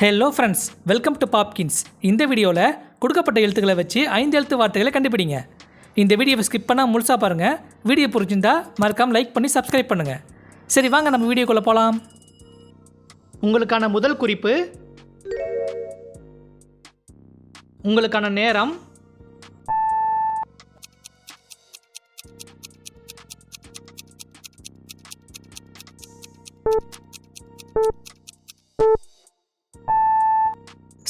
Hello friends welcome to Popkins இந்த வீடியோவில் கொடுக்கப்பட்ட எழுத்துக்களை வச்சு ஐந்து எழுத்து வார்த்தைகளை கண்டுபிடிங்க. இந்த வீடியோவை ஸ்கிப் பண்ணால் முழுசாக பாருங்கள் வீடியோ பிடிச்சிருந்தா மறக்காமல் லைக் பண்ணி சப்ஸ்கிரைப் பண்ணுங்கள் சரி வாங்க நம்ம வீடியோக்குள்ளே போகலாம் உங்களுக்கான முதல் குறிப்பு உங்களுக்கான நேரம்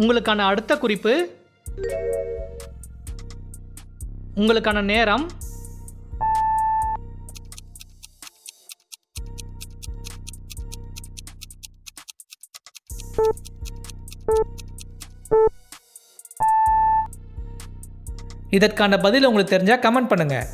உங்களுக்கான அடுத்த குறிப்பு உங்களுக்கான நேரம் இதற்கான பதில் உங்களுக்கு தெரிஞ்சால் கமெண்ட் பண்ணுங்கள்